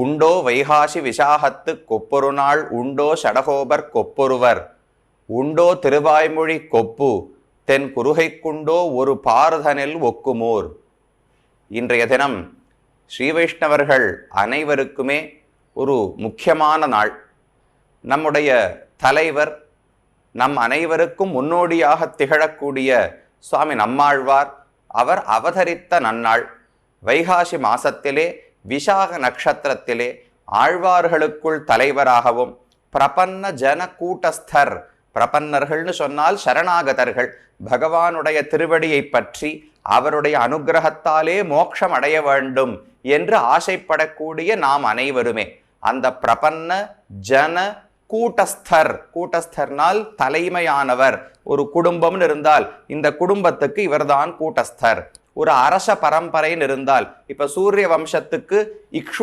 உண்டோ வைகாசி விசாகத்து கொப்பொரு நாள் உண்டோ சடகோபர் கொப்பொருவர். உண்டோ திருவாய்மொழி கொப்பு தென் குருகைக்குண்டோ ஒரு பாரதனில் ஒக்குமோர். இன்றைய தினம் ஸ்ரீ வைஷ்ணவர்கள் அனைவருக்குமே ஒரு முக்கியமான நாள். நம்முடைய தலைவர் நம் அனைவருக்கும் முன்னோடியாக திகழக்கூடிய சுவாமி நம்மாழ்வார் அவர் அவதரித்த நன்னாள். வைகாசி மாசத்திலே விசாக நட்சத்திரத்திலே ஆழ்வார்களுக்குள் தலைவராகவும் பிரபன்ன ஜன கூட்டஸ்தர் பிரபன்னர்கள்னு சொன்னால் சரணாகதர்கள் பகவானுடைய திருவடியை பற்றி அவருடைய அனுகிரகத்தாலே மோட்சம் அடைய வேண்டும் என்று ஆசைப்படக்கூடிய நாம் அனைவருமே. அந்த பிரபன்ன ஜன கூட்டஸ்தர் கூட்டஸ்தர்னால் தலைமையானவர். ஒரு குடும்பம்னு இருந்தால் இந்த குடும்பத்துக்கு இவர்தான் கூட்டஸ்தர். ஒரு அரச பரம்பரைன்னு இருந்தால் இப்ப சூரிய வம்சத்துக்கு இக்ஷுவா